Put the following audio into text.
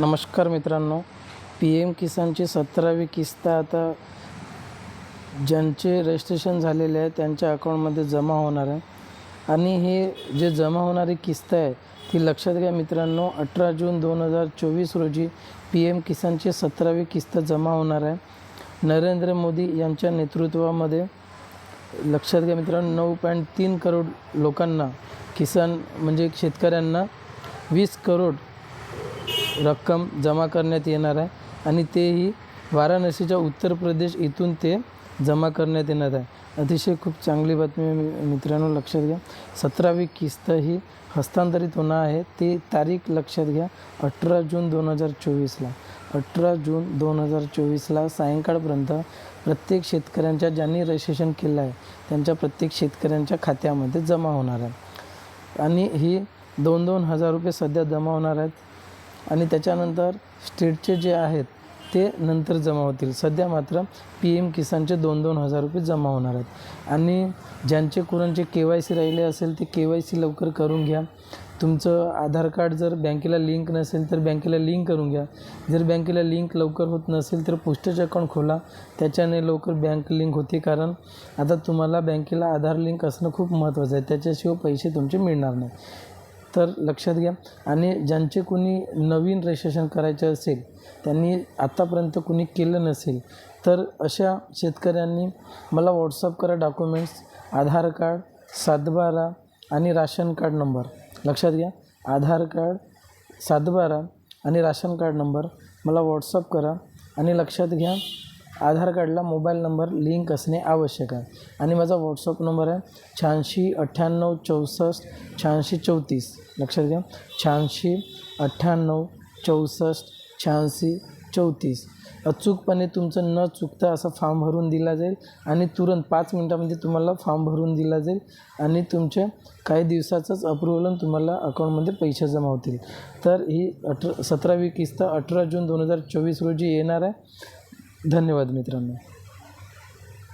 नमस्कार मित्रांनो. P M किसानची सतरावी किस्त आता ज्यांचे रजिस्ट्रेशन झालेले आहे त्यांच्या अकाउंटमध्ये जमा होणार आहे. आणि हे जे जमा होणारी किस्त आहे ती लक्षात घ्या मित्रांनो अठरा जून दोन हजार चोवीस रोजी पी एम किसानची सतरावी किस्त जमा होणार आहे. नरेंद्र मोदी यांच्या नेतृत्वामध्ये लक्षात घ्या मित्रांनो नऊ पॉईंट तीन करोड लोकांना किसान म्हणजे शेतकऱ्यांना वीस करोड रक्कम जमा करण्यात येणार आहे आणि तेही वाराणसीच्या उत्तर प्रदेश इथून ते जमा करण्यात येणार आहे. अतिशय खूप चांगली बातमी मि- मित्रांनो लक्षात घ्या. सतरावी किस्त ही हस्तांतरित होणार आहे. ते तारीख लक्षात घ्या. अठरा जून दोन हजार चोवीसला. अठरा जून दोन हजार चोवीसला सायंकाळपर्यंत प्रत्येक शेतकऱ्यांच्या ज्यांनी रजिस्ट्रेशन केलं आहे त्यांच्या प्रत्येक शेतकऱ्यांच्या खात्यामध्ये जमा होणार आहे. आणि ही दोन दोन हजार रुपये सध्या जमा होणार आहेत. आणि त्याच्यानंतर स्टेटचे जे आहेत ते नंतर जमा होतील. सध्या मात्र पी एम किसानचे दोन दोन हजार रुपये जमा होणार आहेत. आणि ज्यांचे कुणाचे के वाय सी राहिले असेल ते के वाय सी लवकर करून घ्या. तुमचं आधार कार्ड जर बँकेला लिंक नसेल तर बँकेला लिंक करून घ्या. जर बँकेला लिंक लवकर होत नसेल तर पोस्टेज अकाउंट खोला. त्याच्याने लवकर बँक लिंक होते कारण आता तुम्हाला बँकेला आधार लिंक असणं खूप महत्त्वाचं आहे. त्याच्याशिवाय पैसे तुमचे मिळणार नाही. तर लक्षात घ्या. आणि ज्यांचे कोणी नवीन रजिस्ट्रेशन करायचे असेल त्यांनी आत्तापर्यंत कोणी केलं नसेल तर अशा शेतकऱ्यांनी मला व्हॉट्सअप करा डॉक्युमेंट्स आधार कार्ड सातबारा आणि राशन कार्ड नंबर लक्षात घ्या. आधार कार्ड सातबारा आणि राशन कार्ड नंबर मला व्हॉट्सअप करा. आणि लक्षात घ्या आधार कार्डला मोबाईल नंबर लिंक असणे आवश्यक आहे. आणि माझा व्हॉट्सअप नंबर आहे शहाऐंशी अठ्ठ्याण्णव चौसष्ट शहाऐंशी चौतीस. लक्षात घ्या शहाऐंशी अठ्ठ्याण्णव चौसष्ट शहाऐंशी चौतीस. अचूकपणे तुमचं न चुकता असा फॉर्म भरून दिला जाईल आणि तुरंत पाच मिनटामध्ये तुम्हाला फॉर्म भरून दिला जाईल आणि तुमचे काही दिवसाचंच अप्रुव्हल तुम्हाला अकाउंटमध्ये पैसे जमा होतील. तर ही अठरा सतरावी किस्त अठरा जून दोन हजार चोवीस रोजी येणार आहे. धन्यवाद मित्रांनो.